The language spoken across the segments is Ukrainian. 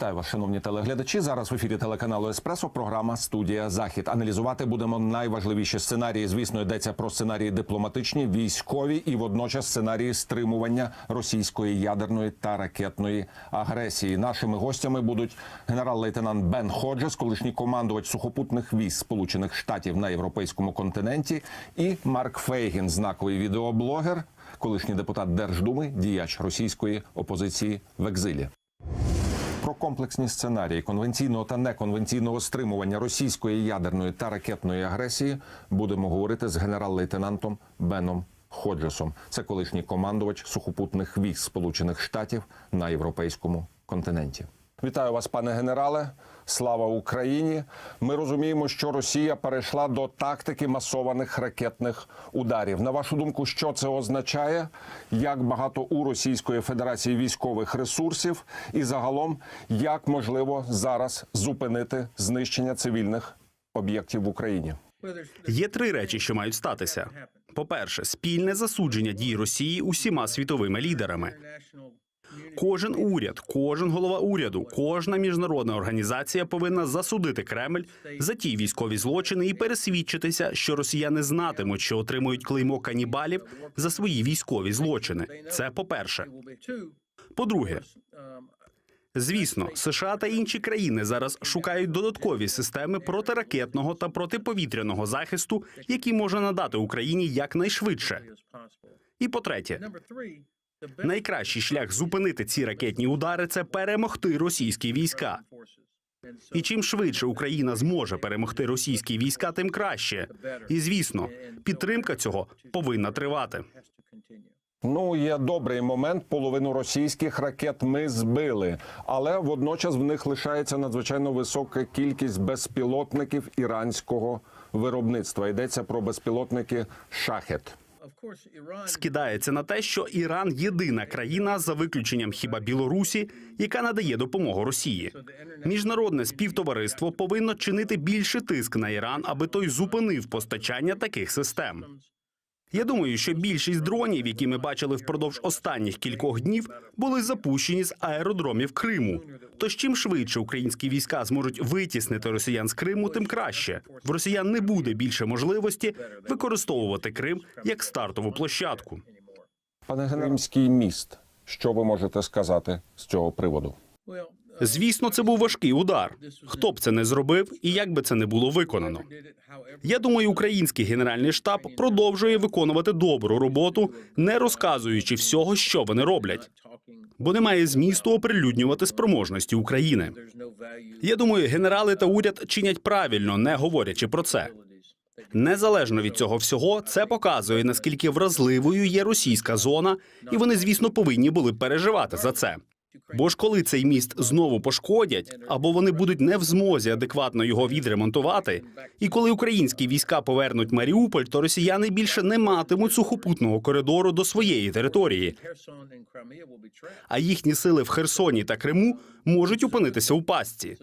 Вітаю вас, шановні телеглядачі. Зараз в ефірі телеканалу Еспресо. Програма Студія Захід. Аналізувати будемо найважливіші сценарії. Звісно, йдеться про сценарії дипломатичні, військові і водночас сценарії стримування російської ядерної та ракетної агресії. Нашими гостями будуть генерал-лейтенант Бен Ходжес, колишній командувач сухопутних військ Сполучених Штатів на європейському континенті, і Марк Фейгін, знаковий відеоблогер, колишній депутат Держдуми, діяч російської опозиції в екзилі. Про комплексні сценарії конвенційного та неконвенційного стримування російської ядерної та ракетної агресії будемо говорити з генерал-лейтенантом Беном Ходжесом. Це колишній командувач сухопутних військ Сполучених Штатів на європейському континенті. Вітаю вас, пане генерале. Слава Україні! Ми розуміємо, що Росія перейшла до тактики масованих ракетних ударів. На вашу думку, що це означає? Як багато у Російської Федерації військових ресурсів, і загалом як можливо зараз зупинити знищення цивільних об'єктів в Україні? Є три речі, що мають статися. По-перше, спільне засудження дій Росії усіма світовими лідерами. Кожен уряд, кожен голова уряду, кожна міжнародна організація повинна засудити Кремль за ті військові злочини і пересвідчитися, що росіяни знатимуть, що отримують клеймо канібалів за свої військові злочини. Це по-перше. По-друге, звісно, США та інші країни зараз шукають додаткові системи протиракетного та протиповітряного захисту, які може надати Україні якнайшвидше. І по-третє, найкращий шлях зупинити ці ракетні удари це перемогти російські війська. І чим швидше Україна зможе перемогти російські війська, тим краще. І звісно, підтримка цього повинна тривати. Ну, є добрий момент. Половину російських ракет ми збили, але водночас в них лишається надзвичайно висока кількість безпілотників іранського виробництва. Йдеться про безпілотники шахет. Скидається на те, що Іран єдина країна за виключенням хіба Білорусі, яка надає допомогу Росії. Міжнародне співтовариство повинно чинити більше тиск на Іран, аби той зупинив постачання таких систем. Я думаю, що більшість дронів, які ми бачили впродовж останніх кількох днів, були запущені з аеродромів Криму. Тож чим швидше українські війська зможуть витіснити росіян з Криму, тим краще. В росіян не буде більше можливості використовувати Крим як стартову площадку. Пане Генеральський міст. Що ви можете сказати з цього приводу? Звісно, це був важкий удар. Хто б це не зробив, і як би це не було виконано. Я думаю, український генеральний штаб продовжує виконувати добру роботу, не розказуючи всього, що вони роблять. Бо немає змісту оприлюднювати спроможності України. Я думаю, генерали та уряд чинять правильно, не говорячи про це. Незалежно від цього всього, це показує наскільки вразливою є російська зона, і вони, звісно, повинні були переживати за це. Бо ж коли цей міст знову пошкодять, або вони будуть не в змозі адекватно його відремонтувати, і коли українські війська повернуть Маріуполь, то росіяни більше не матимуть сухопутного коридору до своєї території. А їхні сили в Херсоні та Криму можуть опинитися у пастці.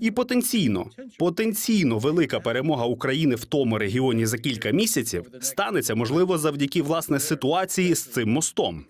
І потенційно, потенційно велика перемога України в тому регіоні за кілька місяців станеться можливо завдяки власне ситуації з цим мостом.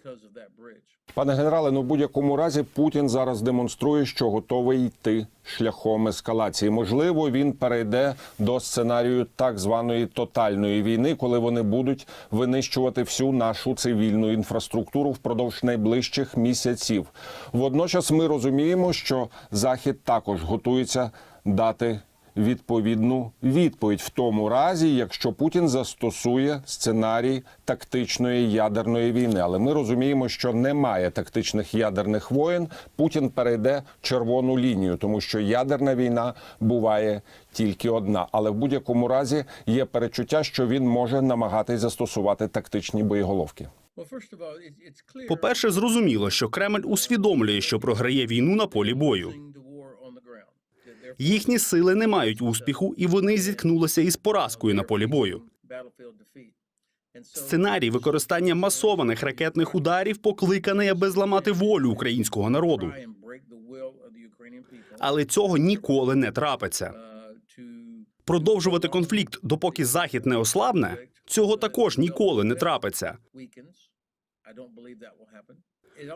Пане генерале, ну в будь-якому разі Путін зараз демонструє, що готовий йти шляхом ескалації. Можливо, він перейде до сценарію так званої тотальної війни, коли вони будуть винищувати всю нашу цивільну інфраструктуру впродовж найближчих місяців. Водночас ми розуміємо, що Захід також готується дати відповідну відповідь в тому разі, якщо Путін застосує сценарій тактичної ядерної війни. Але ми розуміємо, що немає тактичних ядерних воєн. Путін перейде червону лінію, тому що ядерна війна буває тільки одна. Але в будь-якому разі є перечуття, що він може намагатись застосувати тактичні боєголовки. По-перше, зрозуміло, що Кремль усвідомлює, що програє війну на полі бою. Їхні сили не мають успіху, і вони зіткнулися із поразкою на полі бою. Сценарій використання масованих ракетних ударів покликаний, аби зламати волю українського народу. Але цього ніколи не трапиться. Продовжувати конфлікт, допоки захід не ослабне, цього також ніколи не трапиться.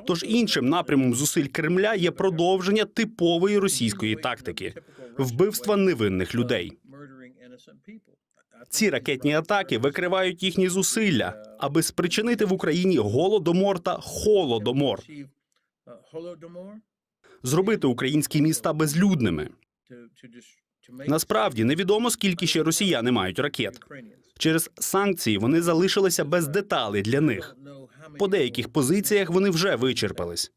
Тож іншим напрямом зусиль Кремля є продовження типової російської тактики вбивства невинних людей. Ці ракетні атаки викривають їхні зусилля, аби спричинити в Україні голодомор та холодомор, зробити українські міста безлюдними. Насправді невідомо скільки ще росіяни мають ракет. Через санкції вони залишилися без деталей для них. По деяких позиціях вони вже вичерпались.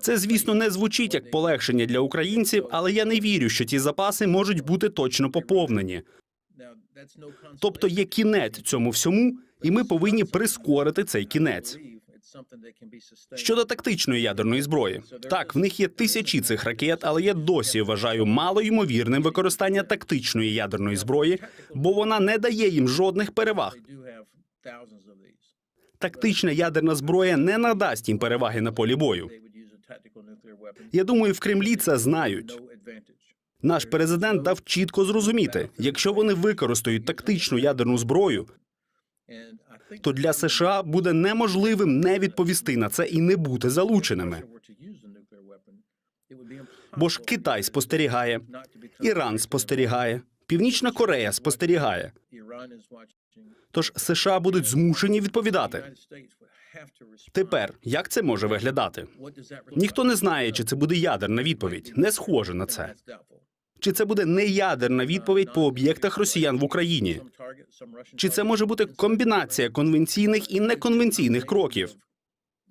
Це, звісно, не звучить як полегшення для українців, але я не вірю, що ці запаси можуть бути точно поповнені. Тобто є кінець цьому всьому, і ми повинні прискорити цей кінець. Щодо тактичної ядерної зброї, так в них є тисячі цих ракет, але я досі вважаю малоймовірним використання тактичної ядерної зброї, бо вона не дає їм жодних переваг. Тактична ядерна зброя не надасть їм переваги на полі бою. Я думаю, в Кремлі це знають. Наш президент дав чітко зрозуміти, якщо вони використають тактичну ядерну зброю, то для США буде неможливим не відповісти на це і не бути залученими. Бо ж Китай спостерігає, Іран спостерігає, Північна Корея спостерігає. Тож США будуть змушені відповідати. Тепер як це може виглядати? Ніхто не знає, чи це буде ядерна відповідь. Не схоже на це. Чи це буде неядерна відповідь по об'єктах росіян в Україні? Чи це може бути комбінація конвенційних і неконвенційних кроків?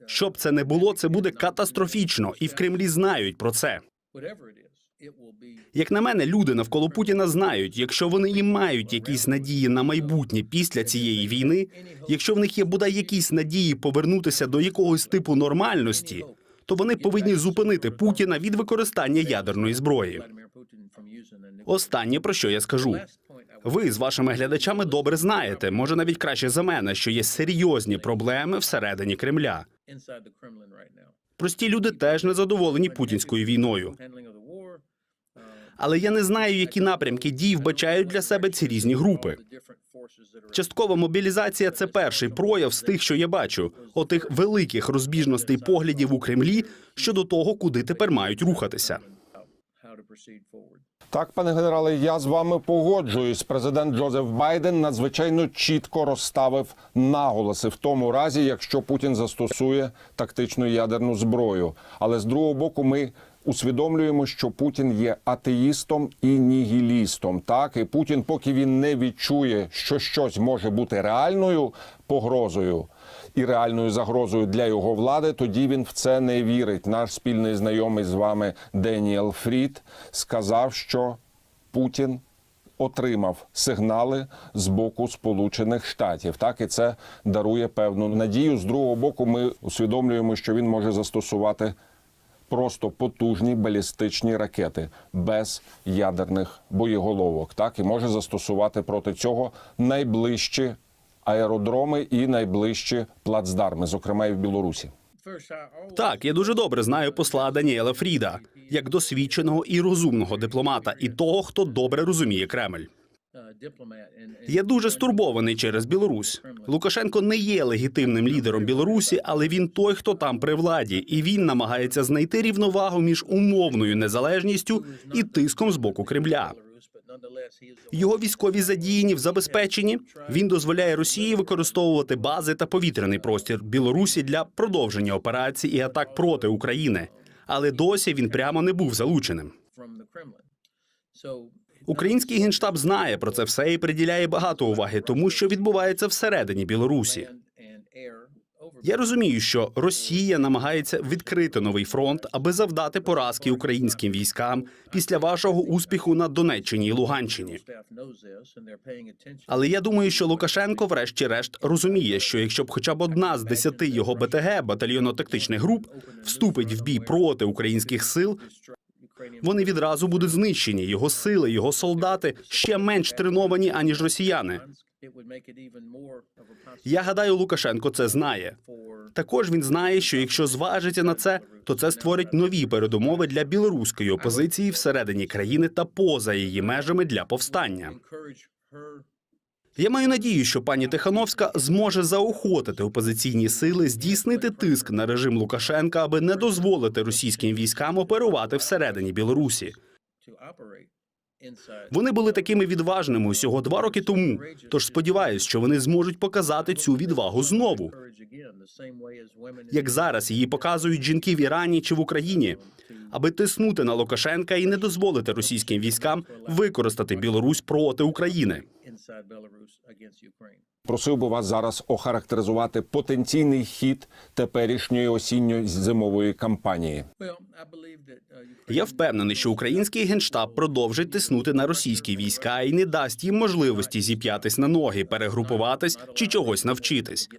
Щоб це не було, це буде катастрофічно, і в Кремлі знають про це. Як на мене, люди навколо Путіна знають, якщо вони і мають якісь надії на майбутнє після цієї війни, якщо в них є бодай якісь надії повернутися до якогось типу нормальності, то вони повинні зупинити Путіна від використання ядерної зброї. Останнє про що я скажу. Ви з вашими глядачами добре знаєте, може навіть краще за мене, що є серйозні проблеми всередині Кремля. Прості люди теж не задоволені путінською війною. Але я не знаю, які напрямки дій вбачають для себе ці різні групи. Часткова мобілізація це перший прояв з тих, що я бачу, отих великих розбіжностей поглядів у Кремлі щодо того, куди тепер мають рухатися. Так, пане генерале, я з вами погоджуюсь. Президент Джозеф Байден надзвичайно чітко розставив наголоси в тому разі, якщо Путін застосує тактичну ядерну зброю. Але з другого боку, ми усвідомлюємо, що Путін є атеїстом і нігілістом. Так, і Путін, поки він не відчує, що щось може бути реальною погрозою і реальною загрозою для його влади, тоді він в це не вірить. Наш спільний знайомий з вами Деніел Фрід сказав, що Путін отримав сигнали з боку Сполучених Штатів. Так і це дарує певну надію. З другого боку, ми усвідомлюємо, що він може застосувати просто потужні балістичні ракети без ядерних боєголовок. Так і може застосувати проти цього найближчі аеродроми і найближчі плацдарми, зокрема і в Білорусі. Так, я дуже добре знаю посла Даніела Фріда як досвідченого і розумного дипломата, і того, хто добре розуміє Кремль. Я дуже стурбований через Білорусь. Лукашенко не є легітимним лідером Білорусі, але він той, хто там при владі, і він намагається знайти рівновагу між умовною незалежністю і тиском з боку Кремля. Його військові задіяні в забезпеченні. Він дозволяє Росії використовувати бази та повітряний простір Білорусі для продовження операцій і атак проти України. Але досі він прямо не був залученим. Український генштаб знає про це все і приділяє багато уваги тому, що відбувається всередині Білорусі. Я розумію, що Росія намагається відкрити новий фронт, аби завдати поразки українським військам після вашого успіху на Донеччині і Луганщині. Але я думаю, що Лукашенко, врешті-решт, розуміє, що якщо б хоча б одна з десяти його БТГ батальйонно-тактичних груп вступить в бій проти українських сил, вони відразу будуть знищені. Його сили, його солдати ще менш треновані аніж росіяни. Я гадаю, Лукашенко це знає. Також він знає, що якщо зважиться на це, то це створить нові передумови для білоруської опозиції всередині країни та поза її межами для повстання. Я маю надію, що пані Тихановська зможе заохотити опозиційні сили здійснити тиск на режим Лукашенка, аби не дозволити російським військам оперувати всередині Білорусі. Вони були такими відважними усього два роки тому. Тож сподіваюся, що вони зможуть показати цю відвагу знову, як зараз її показують жінки в Ірані чи в Україні, аби тиснути на Лукашенка і не дозволити російським військам використати Білорусь проти України. Просив би вас зараз охарактеризувати потенційний хід теперішньої осінньо-зимової кампанії. Я впевнений, що український генштаб продовжить тиснути на російські війська і не дасть їм можливості зіп'ятись на ноги, перегрупуватись чи чогось навчитись.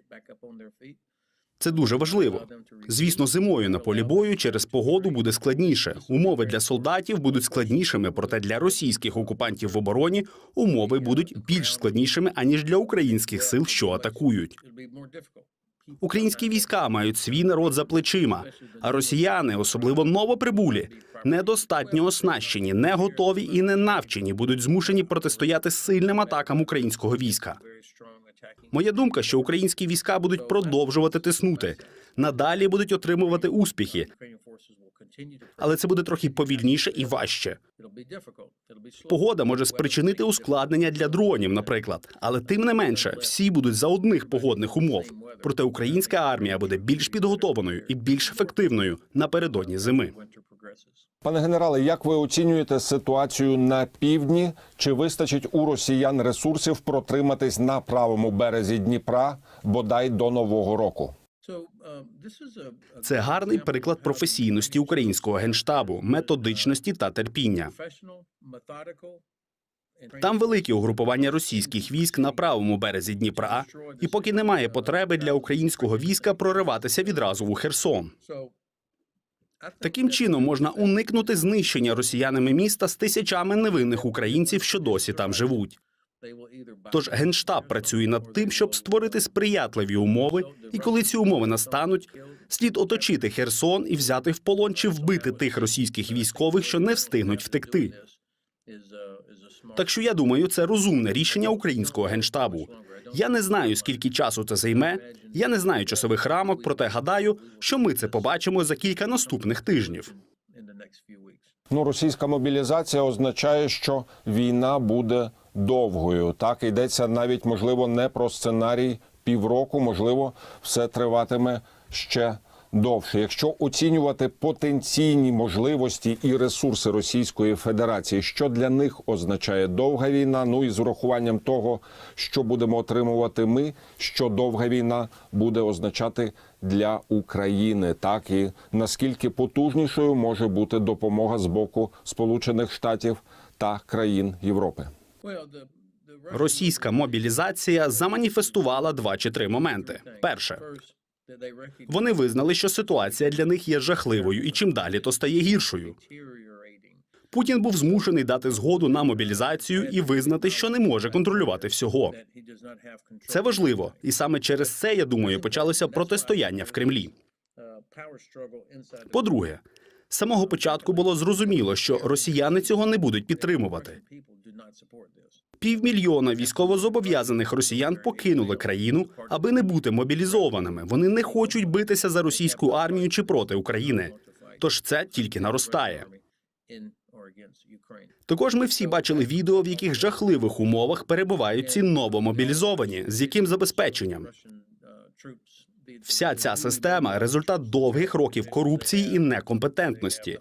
Це дуже важливо. Звісно, зимою на полі бою через погоду буде складніше. Умови для солдатів будуть складнішими, проте для російських окупантів в обороні умови будуть більш складнішими аніж для українських сил, що атакують. Українські війська мають свій народ за плечима, а росіяни, особливо новоприбулі, недостатньо оснащені, не готові і не навчені, будуть змушені протистояти сильним атакам українського війська. Моя думка, що українські війська будуть продовжувати тиснути, надалі будуть отримувати успіхи, але це буде трохи повільніше і важче. Погода може спричинити ускладнення для дронів, наприклад, але тим не менше всі будуть за одних погодних умов. Проте українська армія буде більш підготованою і більш ефективною напередодні зими. Пане генерале, як ви оцінюєте ситуацію на півдні? Чи вистачить у росіян ресурсів протриматись на правому березі Дніпра бодай до нового року? Це гарний приклад професійності українського генштабу, методичності та терпіння. Там великі угрупування російських військ на правому березі Дніпра, і поки немає потреби для українського війська прориватися відразу у Херсон. Таким чином можна уникнути знищення росіянами міста з тисячами невинних українців, що досі там живуть. Тож генштаб працює над тим, щоб створити сприятливі умови, і коли ці умови настануть, слід оточити Херсон і взяти в полон чи вбити тих російських військових, що не встигнуть втекти. Так що я думаю, це розумне рішення українського генштабу. Я не знаю, скільки часу це займе. Я не знаю часових рамок, проте гадаю, що ми це побачимо за кілька наступних тижнів. Ну, російська мобілізація означає, що війна буде довгою. Так йдеться навіть можливо не про сценарій півроку, можливо, все триватиме ще довше. Якщо оцінювати потенційні можливості і ресурси Російської Федерації, що для них означає довга війна? Ну і з урахуванням того, що будемо отримувати ми, що довга війна буде означати для України, так і наскільки потужнішою може бути допомога з боку Сполучених Штатів та країн Європи. Російська мобілізація заманіфестувала два чи три моменти. Перше, вони визнали, що ситуація для них є жахливою, і чим далі, то стає гіршою. Путін був змушений дати згоду на мобілізацію і визнати, що не може контролювати всього. Це важливо, і саме через це я думаю, почалося протистояння в Кремлі. По-друге, з самого початку було зрозуміло, що росіяни цього не будуть підтримувати. Півмільйона військовозобов'язаних росіян покинули країну, аби не бути мобілізованими. Вони не хочуть битися за російську армію чи проти України. Тож це тільки наростає. Також ми всі бачили відео, в яких жахливих умовах перебувають ці новомобілізовані, з яким забезпеченням. Вся ця система результат довгих років корупції і некомпетентності.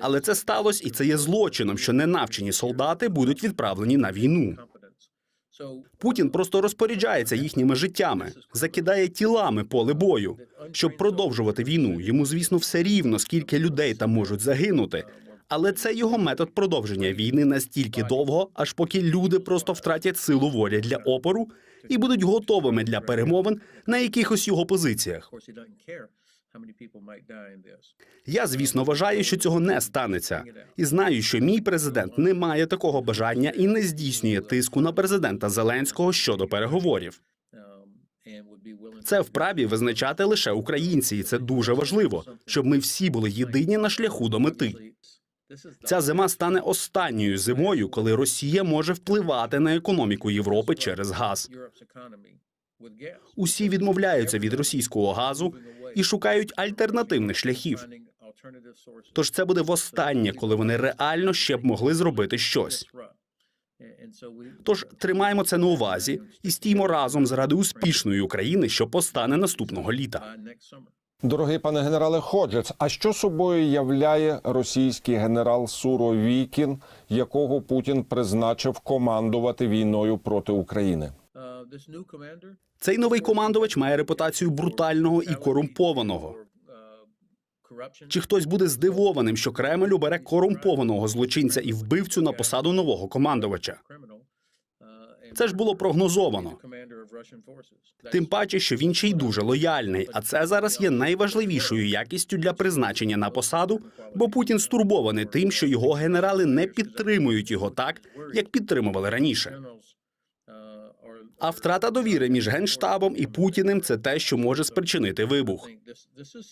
Але це сталося, і це є злочином, що ненавчені солдати будуть відправлені на війну. Путін просто розпоряджається їхніми життями, закидає тілами поле бою, щоб продовжувати війну. Йому, звісно, все рівно, скільки людей там можуть загинути. Але це його метод продовження війни настільки довго, аж поки люди просто втратять силу волі для опору і будуть готовими для перемовин на якихось його позиціях. Я, звісно, вважаю, що цього не станеться, і знаю, що мій президент не має такого бажання і не здійснює тиску на президента Зеленського щодо переговорів. Це вправі визначати лише українці, і це дуже важливо, щоб ми всі були єдині на шляху до мети. Ця зима стане останньою зимою, коли Росія може впливати на економіку Європи через газ. Усі відмовляються від російського газу і шукають альтернативних шляхів. Тож це буде востаннє, коли вони реально ще б могли зробити щось. Тож тримаємо це на увазі і стіймо разом заради успішної України, що постане наступного літа. Дорогий пане генерале Ходжес, а що собою являє російський генерал Суровікін, якого Путін призначив командувати війною проти України? Цей новий командувач має репутацію брутального і корумпованого. Чи хтось буде здивованим, що Кремль обере корумпованого злочинця і вбивцю на посаду нового командувача? Це ж було прогнозовано. Тим паче, що він ще й дуже лояльний, а це зараз є найважливішою якістю для призначення на посаду, бо Путін стурбований тим, що його генерали не підтримують його так, як підтримували раніше. А втрата довіри між генштабом і Путіним це те, що може спричинити вибух.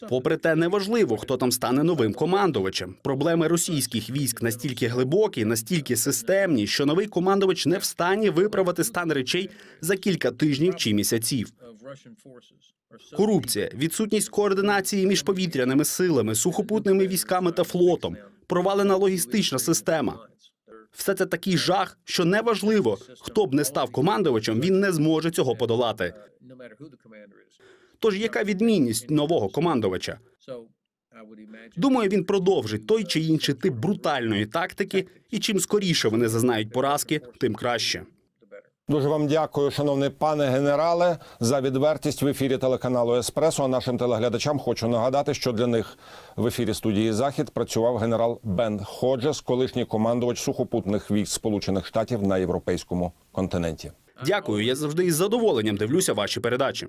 Попри те, неважливо, хто там стане новим командувачем. Проблеми російських військ настільки глибокі, настільки системні, що новий командувач не встані виправити стан речей за кілька тижнів чи місяців. Корупція, відсутність координації між повітряними силами, сухопутними військами та флотом, провалена логістична система. Все це такий жах, що неважливо, хто б не став командувачем, він не зможе цього подолати. Тож яка відмінність нового командувача? Думаю, він продовжить той чи інший тип брутальної тактики, і чим скоріше вони зазнають поразки, тим краще. Дуже вам дякую, шановний пане генерале, за відвертість в ефірі телеканалу Еспресо. А нашим телеглядачам хочу нагадати, що для них в ефірі студії Захід працював генерал Бен Ходжес, колишній командувач сухопутних військ Сполучених Штатів на європейському континенті. Дякую. Я завжди із задоволенням дивлюся ваші передачі.